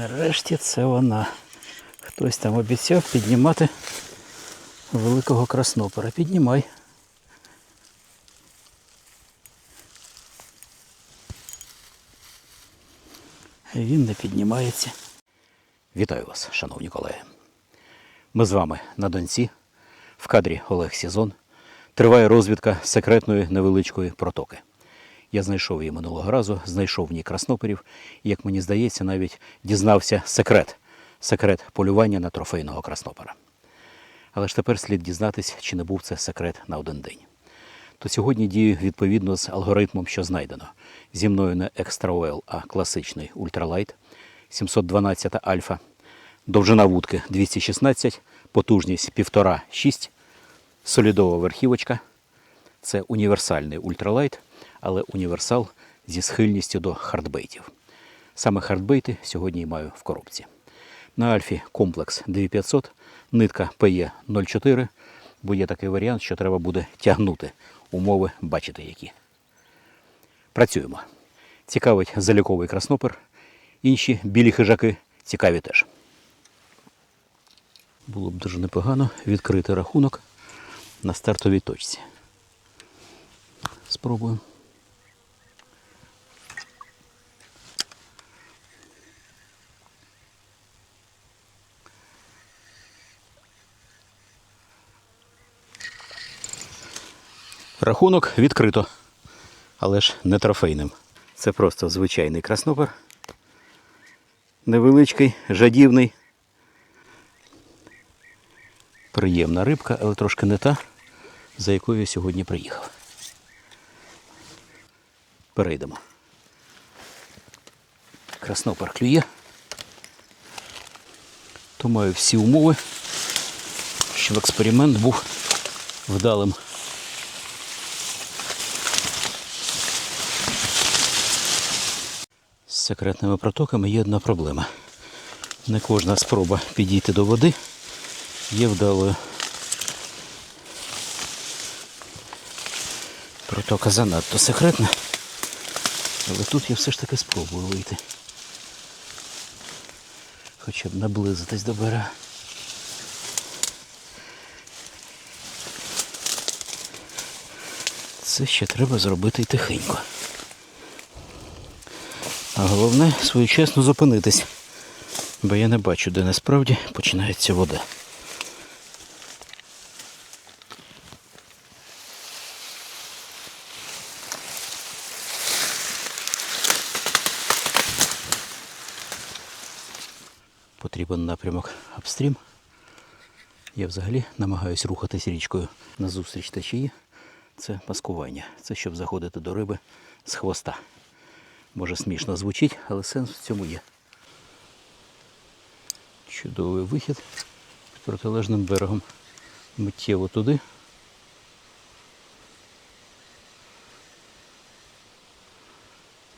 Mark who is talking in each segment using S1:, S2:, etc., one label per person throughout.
S1: Нарешті це вона. Хтось там обіцяв піднімати великого краснопера. Піднімай. Він не піднімається. Вітаю вас, шановні колеги. Ми з вами на Донці. В кадрі Олег Сізон. Триває розвідка секретної невеличкої протоки. Я знайшов її минулого разу, знайшов в ній красноперів, і, як мені здається, навіть дізнався секрет секрет полювання на трофейного краснопера. Але ж тепер слід дізнатись, чи не був це секрет на один день. То сьогодні дію відповідно з алгоритмом, що знайдено. Зі мною не Extra Oil, а класичний ультралайт 712 альфа, довжина вудки 216, потужність 1,5-6, солідова верхівочка. Це універсальний ультралайт, але універсал зі схильністю до хардбейтів. Саме хардбейти сьогодні маю в коробці. На Альфі комплекс 2500, нитка PE 04, бо є такий варіант, що треба буде тягнути. Умови бачите які. Працюємо. Цікавить заліковий краснопер. Інші білі хижаки цікаві теж. Було б дуже непогано відкрити рахунок на стартовій точці. Спробуємо. Рахунок відкрито, але ж не трофейним. Це просто звичайний краснопер. Невеличкий, жадівний. Приємна рибка, але трошки не та, за якою я сьогодні приїхав. Перейдемо. Краснопер клює. То маю всі умови, щоб експеримент був вдалим. Секретними протоками є одна проблема. Не кожна спроба підійти до води є вдалою. Протока занадто секретна, але тут я все ж таки спробую вийти. Хоча б наблизитись до берега. Це ще треба зробити тихенько. А головне своєчасно зупинитись, бо я не бачу, де насправді починається вода. Потрібен напрямок апстрім. Я взагалі намагаюся рухатись річкою назустріч течії. Це маскування. Це щоб заходити до риби з хвоста. Може смішно звучить, але сенс в цьому є. Чудовий вихід з протилежним берегом. Миттєво туди.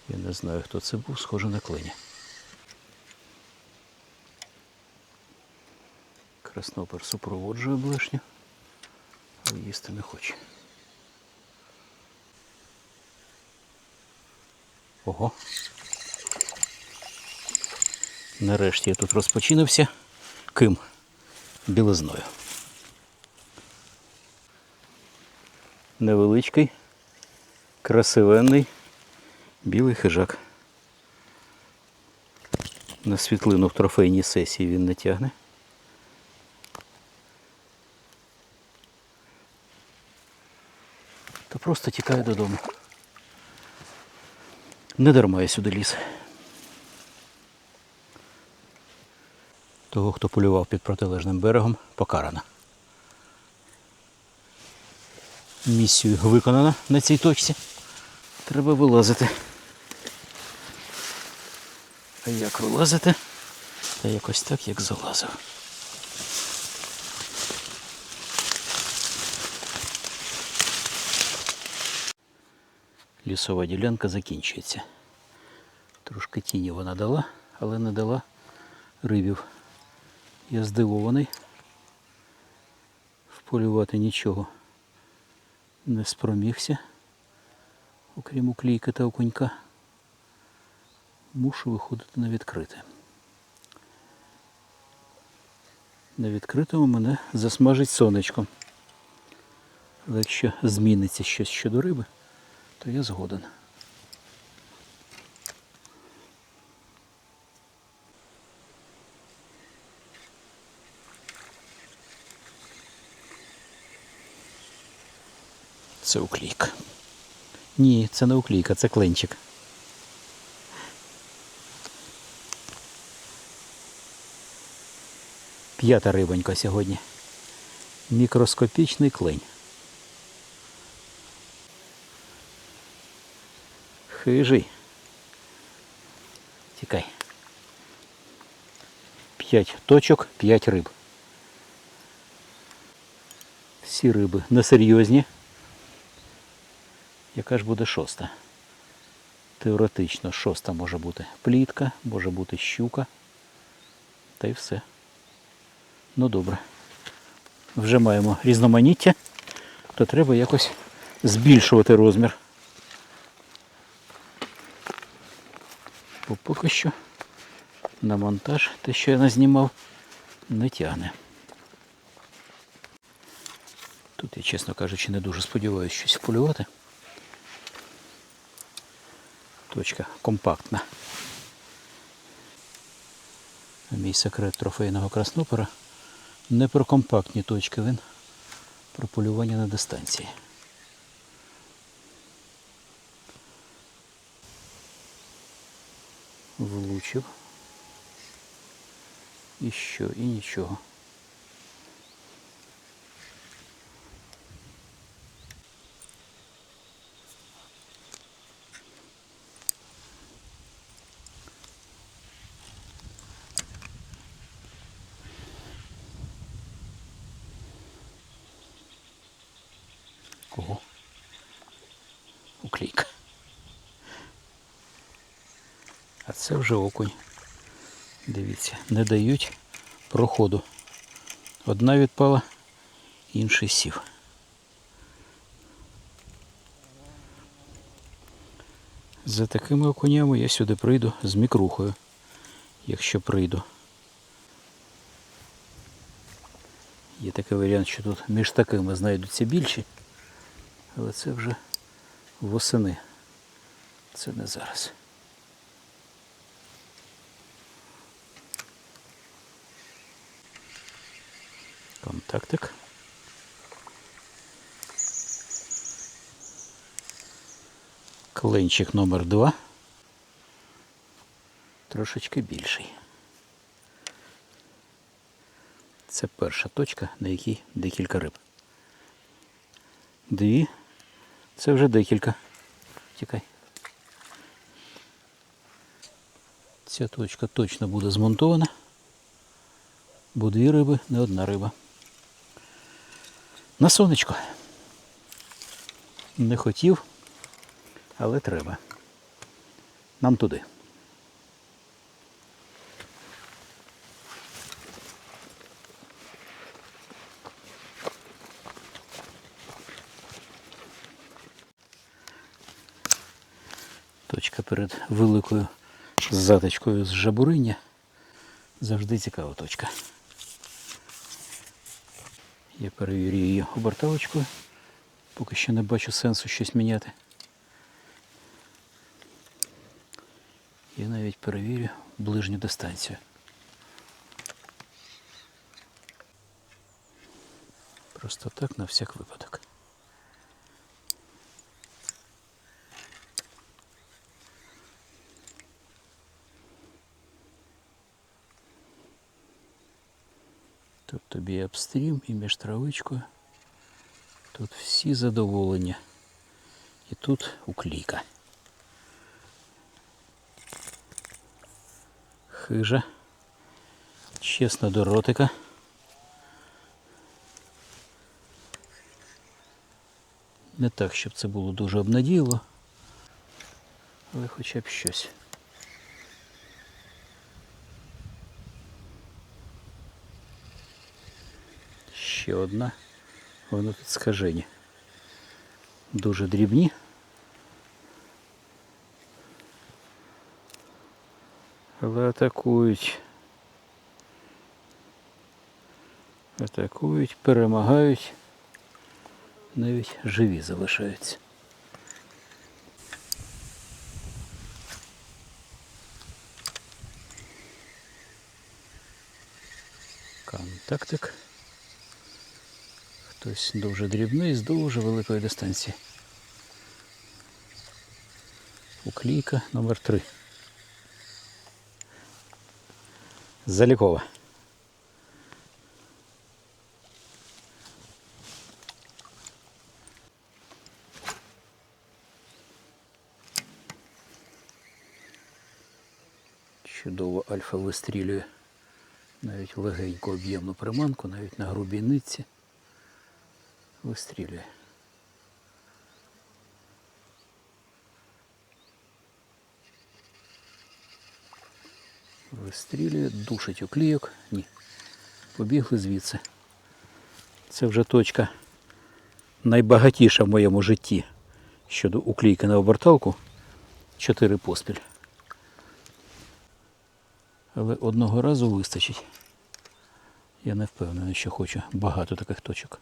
S1: Я не знаю, хто це був, схоже на клині. Краснопер супроводжує блешню, але їсти не хоче. Ого. Нарешті я тут розпочинився. Ким? Білизною. Невеличкий, красивенний, білий хижак. На світлину в трофейній сесії він не тягне. Та просто тікає додому. Не дарма я сюди ліз. Того, хто полював під протилежним берегом, покарано. Місію виконано на цій точці. Треба вилазити. А як вилазити? Та якось так, як залазив. Лісова ділянка закінчується. Трошки тіні вона дала, але не дала рибів. Я здивований. Вполювати нічого не спромігся, окрім уклійки та окунька. Мушу виходити на відкрите. На відкритому мене засмажить сонечко. Але якщо зміниться щось щодо риби, то я згоден. Це уклійка. Ні, це не уклійка, це кленчик. П'ята рибонька сьогодні. Мікроскопічний клень. Хижий. Тікай. П'ять точок, п'ять риб. Всі риби несерйозні. Яка ж буде шоста? Теоретично шоста може бути плітка, може бути щука. Та й все. Ну добре. Вже маємо різноманіття, то треба якось збільшувати розмір. Бо поки що на монтаж те, що я назнімав, не тягне. Тут я, чесно кажучи, не дуже сподіваюся щось вполювати. Точка компактна. Мій секрет трофейного краснопера не про компактні точки, він про полювання на дистанції. Влучив. І що, і нічого. Кого? Уклейка. А це вже окунь. Дивіться, не дають проходу. Одна відпала, інший сів. За такими окунями я сюди прийду з мікрухою, якщо прийду. Є такий варіант, що тут між такими знайдуться більші, але це вже восени. Це не зараз. Контактик. Клинчик номер два. Трошечки більший. Це перша точка, на якій декілька риб. Дві. Це вже декілька. Тікай. Ця точка точно буде змонтована. Бо дві риби, не одна риба. На сонечко. Не хотів, але треба. Нам туди. Точка перед великою затичкою з жабуриння. Завжди цікава точка. Я перевірю її оберталочкою. Поки що не бачу сенсу щось міняти. Я навіть перевірю ближню дистанцію. Просто так на всяк випадок. Тут тобі і апстрім, і між травичкою. Тут всі задоволення. І тут укліка. Хижа. Чесно до ротика. Не так, щоб це було дуже обнадійливо, але хоча б щось. Ще одна. Воно тут скажені. Дуже дрібні. Але атакують. атакують, перемагають, навіть живі залишаються. Контактик. Хтось дуже дрібний з дуже великої дистанції. Уклійка номер 3 Залікова. Чудово альфа вистрілює навіть легеньку об'ємну приманку, навіть на грубій нитці вистрілює. Вистрілює, душить уклійок. Ні. Побігли звідси. Це вже точка найбагатіша в моєму житті щодо уклійки на оберталку. Чотири поспіль. Але одного разу вистачить. Я не впевнений, що хочу багато таких точок.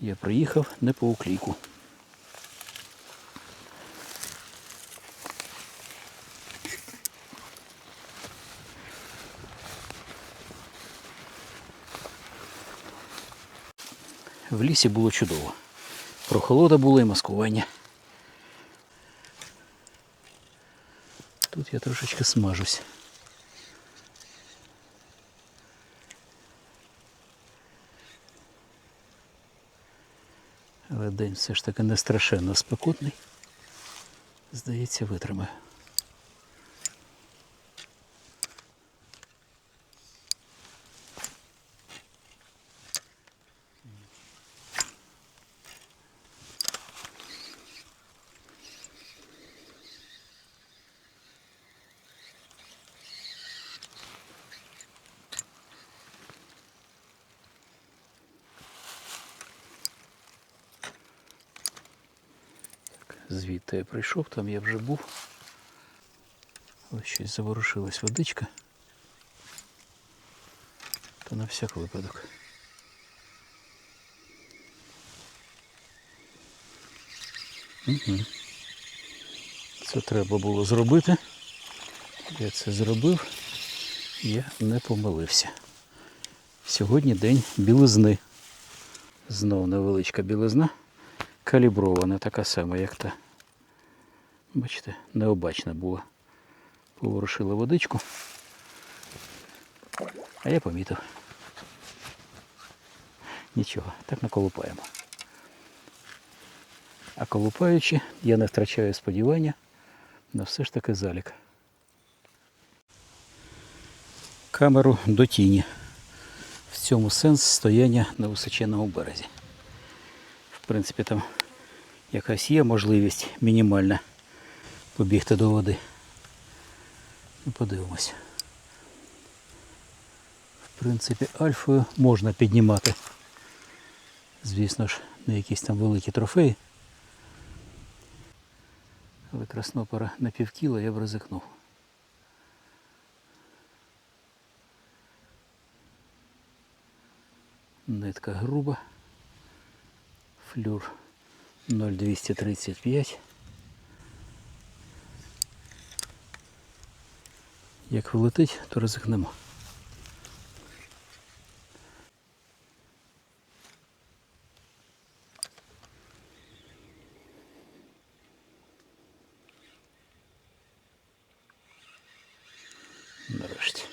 S1: Я приїхав не по уклійку. В лісі було чудово. Прохолода була і маскування. Тут я трошечки смажусь. Але день все ж таки не страшенно спекотний. Здається, витримає. Звідти я прийшов, там я вже був. Ось щось заворушилась водичка. То на всяк випадок. Угу. Це треба було зробити. Я це зробив. Я не помилився. Сьогодні день білизни. Знову невеличка білизна калібрована, така сама, як та. Бачите, необачна була. Поворушила водичку. А я помітив. Нічого, так наколупаємо. А колупаючи, я не втрачаю сподівання на все ж таки залік. Камеру до тіні. В цьому сенс стояння на височенному березі. В принципі, там якась є можливість мінімальна побігти до води. Ну, подивимось. В принципі, альфою можна піднімати. Звісно ж, не якісь там великі трофеї. Але краснопора на півкіла я б ризикнув. Нитка груба. Флюр 0,235. Як вилетить, то ризикнемо. Нарешті.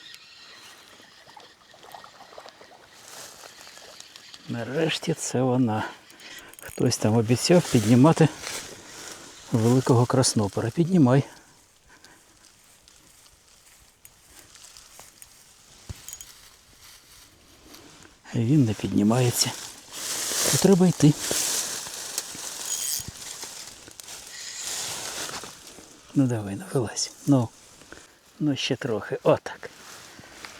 S1: Нарешті це вона. Хтось там обіцяв піднімати великого краснопера. Піднімай. Він не піднімається. То треба йти. Ну давай, ну вилазь. Ну, ну ще трохи. Отак.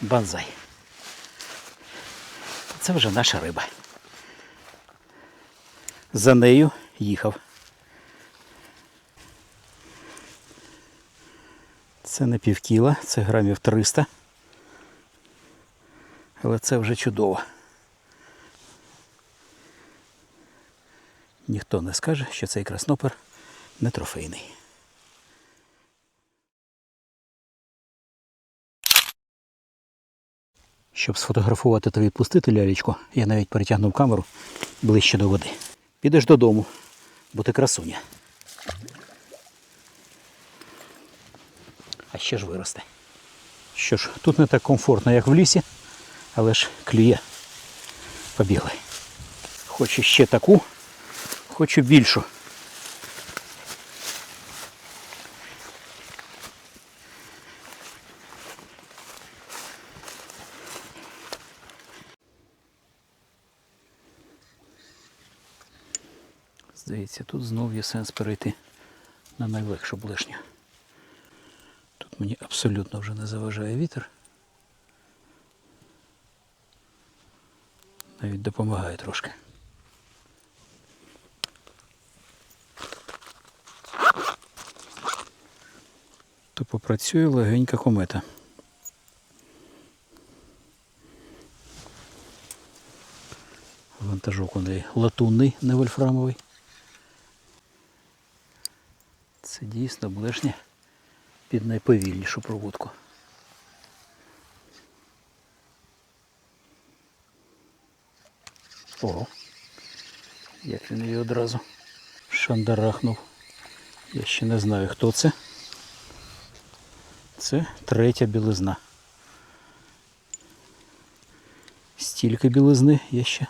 S1: Банзай. Це вже наша риба. За нею їхав. Це не півкіла, це грамів 300. Але це вже чудово. Ніхто не скаже, що цей краснопер не трофейний. Щоб сфотографувати та відпустити лялечку, я навіть перетягнув камеру ближче до води. Підеш додому, бо ти красуня. А ще ж виросте. Що ж, тут не так комфортно, як в лісі, але ж клює. Побігли. Хочу ще таку, хочу більшу. Здається, тут знов є сенс перейти на найлегшу блешню. Тут мені абсолютно вже не заважає вітер. Навіть допомагає трошки. То попрацює легенька комета. Вантажок у неї латунний, не вольфрамовий. Це дійсно блешня під найповільнішу проводку. О, як він її одразу шандарахнув. Я ще не знаю, хто це. Це третя білизна. Стільки білизни я ще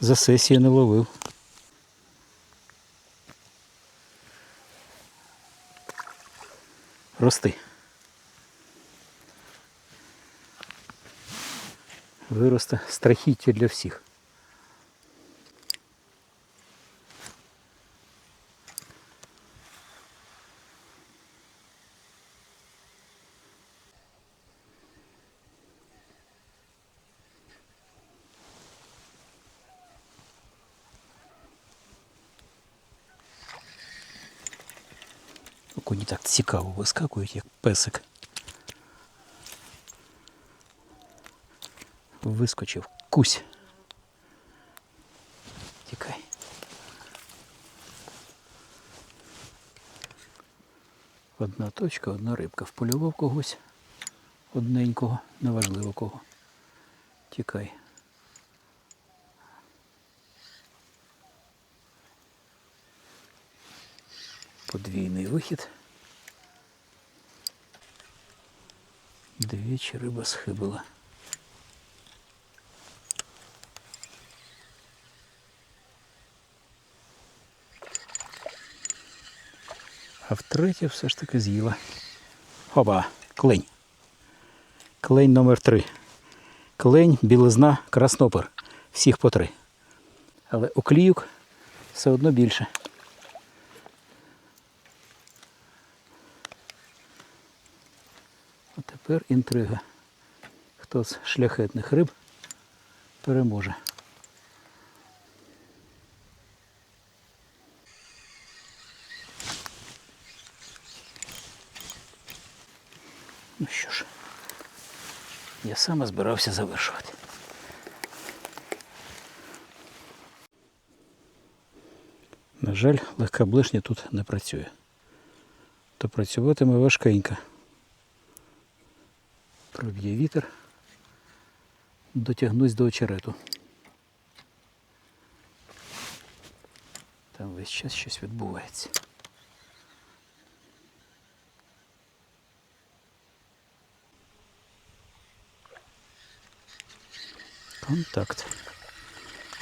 S1: за сесію не ловив. Рости. Виросте страхіття для всіх. Коні так цікаво вискакують, як песик. Вискочив. Кусь. Тікай. Одна точка, одна рибка. Вполював когось одненького, неважливо кого. Тікай. Подвійний вихід. Двічі риба схибила. А втретє все ж таки з'їла. Опа, клень. Клень номер три. Клень, білизна, краснопер. Всіх по три. Але окліюк все одно більше. А тепер інтрига. Хто з шляхетних риб переможе. Ну що ж, я саме збирався завершувати. На жаль, легка блишня тут не працює. То працюватиме важкенько. Проб'є вітер. Дотягнусь до очерету. Там весь час щось відбувається. Контакт.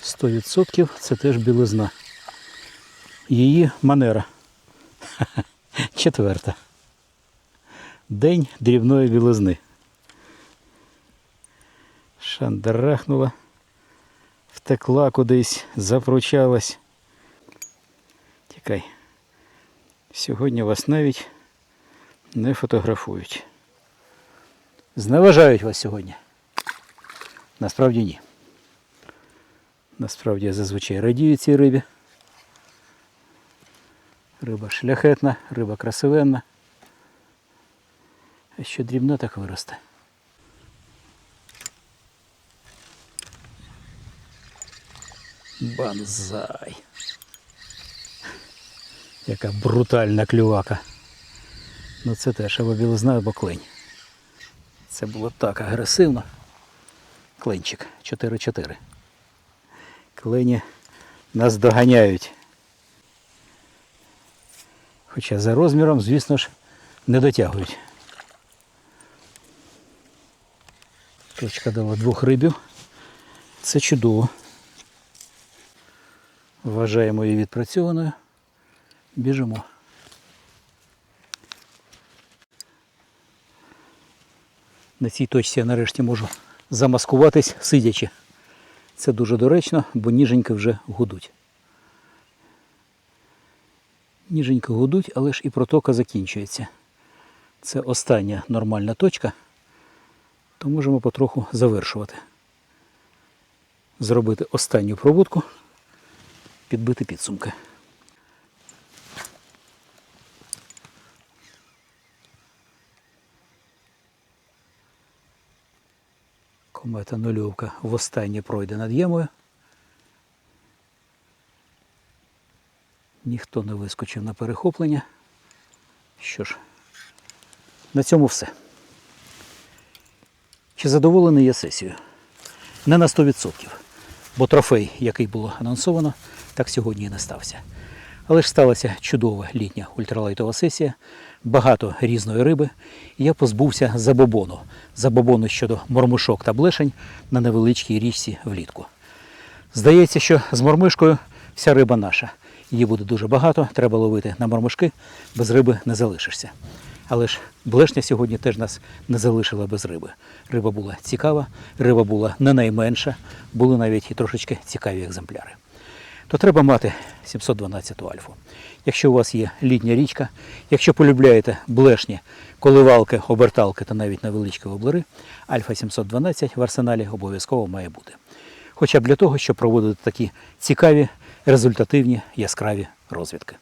S1: 100% це теж білизна. Її манера. Четверта. День дрібної білизни. Шандарахнула, втекла кудись, запручалась. Тікай. Сьогодні вас навіть не фотографують. Зневажають вас сьогодні. Насправді ні. Насправді я зазвичай радію цій рибі. Риба шляхетна, риба красивенна. А що дрібна, так виросте. Банзай. Яка брутальна клювака. Ну це теж або білизна, або клень. Це було так агресивно. Кленчик 4-4. Клені нас доганяють. Хоча за розміром, звісно ж, не дотягують. Точка дала двох рибів. Це чудово. Вважаємо її відпрацьованою. Біжимо. На цій точці я нарешті можу замаскуватись сидячи. Це дуже доречно, бо ніженьки вже гудуть. Ніженьки гудуть, але ж і протока закінчується. Це остання нормальна точка, то можемо потроху завершувати. Зробити останню проводку, підбити підсумки. Комета нульовка востаннє пройде над ямою. Ніхто не вискочив на перехоплення. Що ж, на цьому все. Чи задоволений я сесією? Не на 100%. Бо трофей, який було анонсовано, так сьогодні і не стався. Але ж сталася чудова літня ультралайтова сесія, багато різної риби, і я позбувся забобону. Забобону щодо мормишок та блешень на невеличкій річці влітку. Здається, що з мормишкою вся риба наша. Її буде дуже багато, треба ловити на мормишки, без риби не залишишся. Але ж блешня сьогодні теж нас не залишила без риби. Риба була цікава, риба була не найменша, були навіть і трошечки цікаві екземпляри. То треба мати 712 альфу. Якщо у вас є літня річка, якщо полюбляєте блешні, коливалки, оберталки та навіть невеличкі воблери, альфа 712 в арсеналі обов'язково має бути. Хоча б для того, щоб проводити такі цікаві, результативні, яскраві розвідки.